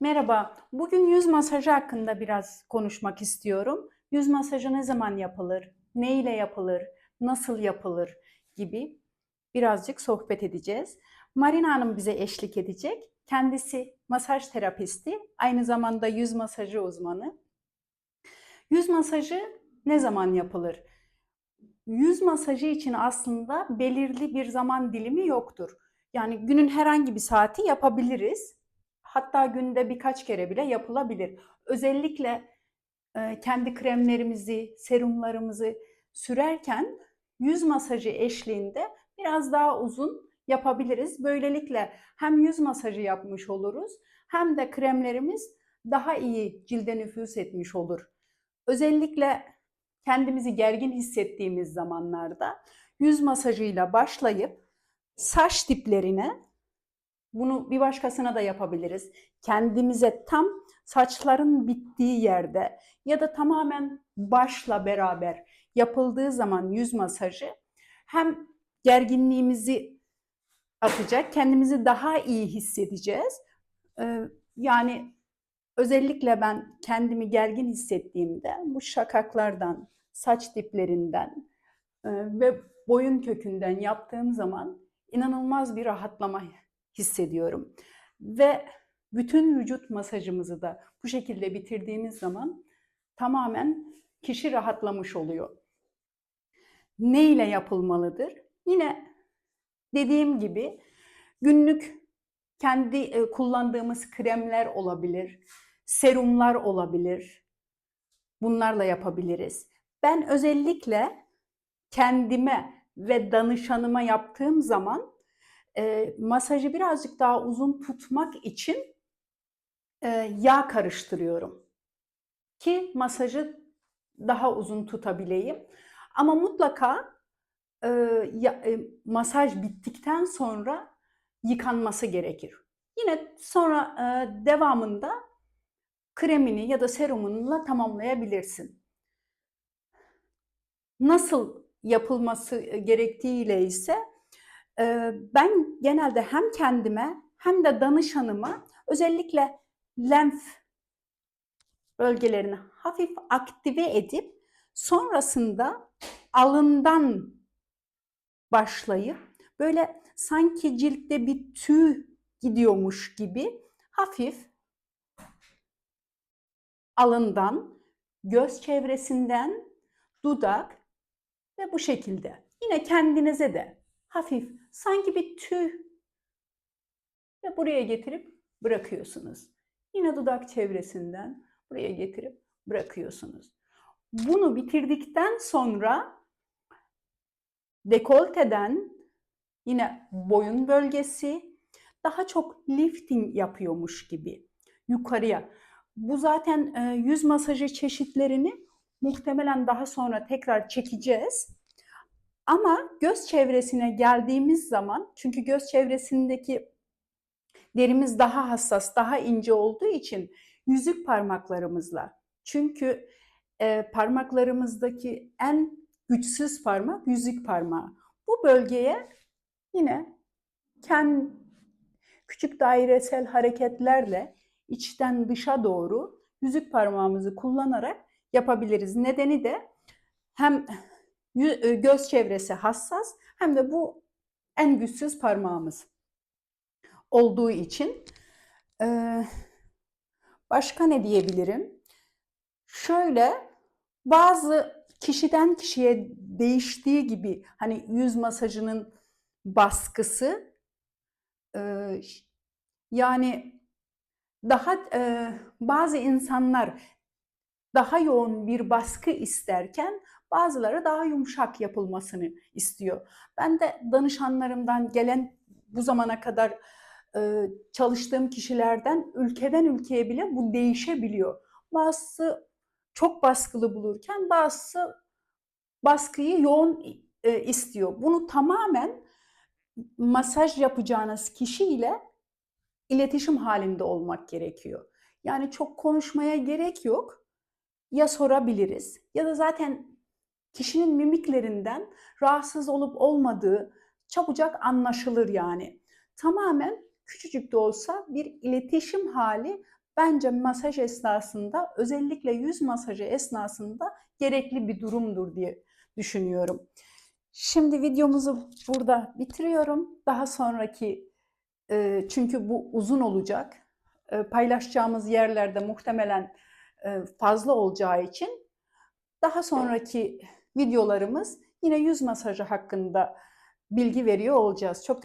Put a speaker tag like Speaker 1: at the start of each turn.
Speaker 1: Merhaba, bugün yüz masajı hakkında biraz konuşmak istiyorum. Yüz masajı ne zaman yapılır, ne ile yapılır, nasıl yapılır gibi birazcık sohbet edeceğiz. Marina Hanım bize eşlik edecek. Kendisi masaj terapisti, aynı zamanda yüz masajı uzmanı. Yüz masajı ne zaman yapılır? Yüz masajı için aslında belirli bir zaman dilimi yoktur. Yani günün herhangi bir saati yapabiliriz. Hatta günde birkaç kere bile yapılabilir. Özellikle e, kendi kremlerimizi, serumlarımızı sürerken yüz masajı eşliğinde biraz daha uzun yapabiliriz. Böylelikle hem yüz masajı yapmış oluruz hem de kremlerimiz daha iyi cilde nüfuz etmiş olur. Özellikle kendimizi gergin hissettiğimiz zamanlarda yüz masajıyla başlayıp saç diplerine bunu bir başkasına da yapabiliriz. Kendimize tam saçların bittiği yerde ya da tamamen başla beraber yapıldığı zaman yüz masajı hem gerginliğimizi atacak, kendimizi daha iyi hissedeceğiz. Ee, yani özellikle ben kendimi gergin hissettiğimde bu şakaklardan, saç diplerinden e, ve boyun kökünden yaptığım zaman inanılmaz bir rahatlama hissediyorum. Ve bütün vücut masajımızı da bu şekilde bitirdiğimiz zaman tamamen kişi rahatlamış oluyor. Ne ile yapılmalıdır? Yine dediğim gibi günlük kendi e, kullandığımız kremler olabilir, serumlar olabilir. Bunlarla yapabiliriz. Ben özellikle kendime ve danışanıma yaptığım zaman e, masajı birazcık daha uzun tutmak için e, yağ karıştırıyorum. Ki masajı daha uzun tutabileyim. Ama mutlaka e, ya, e, masaj bittikten sonra yıkanması gerekir. Yine sonra e, devamında kremini ya da serumunla tamamlayabilirsin. Nasıl yapılması gerektiğiyle ise ben genelde hem kendime hem de danışanıma özellikle lenf bölgelerini hafif aktive edip sonrasında alından başlayıp böyle sanki ciltte bir tüy gidiyormuş gibi hafif alından, göz çevresinden, dudak ve bu şekilde. Yine kendinize de hafif sanki bir tüy ve buraya getirip bırakıyorsunuz. Yine dudak çevresinden buraya getirip bırakıyorsunuz. Bunu bitirdikten sonra dekolteden yine boyun bölgesi daha çok lifting yapıyormuş gibi yukarıya. Bu zaten yüz masajı çeşitlerini muhtemelen daha sonra tekrar çekeceğiz. Ama göz çevresine geldiğimiz zaman çünkü göz çevresindeki derimiz daha hassas, daha ince olduğu için yüzük parmaklarımızla. Çünkü e, parmaklarımızdaki en güçsüz parmak yüzük parmağı. Bu bölgeye yine kendi küçük dairesel hareketlerle içten dışa doğru yüzük parmağımızı kullanarak yapabiliriz. Nedeni de hem göz çevresi hassas hem de bu en güçsüz parmağımız olduğu için başka ne diyebilirim? Şöyle bazı kişiden kişiye değiştiği gibi hani yüz masajının baskısı yani daha bazı insanlar daha yoğun bir baskı isterken bazıları daha yumuşak yapılmasını istiyor. Ben de danışanlarımdan gelen bu zamana kadar e, çalıştığım kişilerden ülkeden ülkeye bile bu değişebiliyor. Bazısı çok baskılı bulurken bazısı baskıyı yoğun e, istiyor. Bunu tamamen masaj yapacağınız kişiyle iletişim halinde olmak gerekiyor. Yani çok konuşmaya gerek yok. Ya sorabiliriz ya da zaten kişinin mimiklerinden rahatsız olup olmadığı çabucak anlaşılır yani. Tamamen küçücük de olsa bir iletişim hali bence masaj esnasında özellikle yüz masajı esnasında gerekli bir durumdur diye düşünüyorum. Şimdi videomuzu burada bitiriyorum. Daha sonraki çünkü bu uzun olacak. Paylaşacağımız yerlerde muhtemelen fazla olacağı için daha sonraki videolarımız yine yüz masajı hakkında bilgi veriyor olacağız. Çok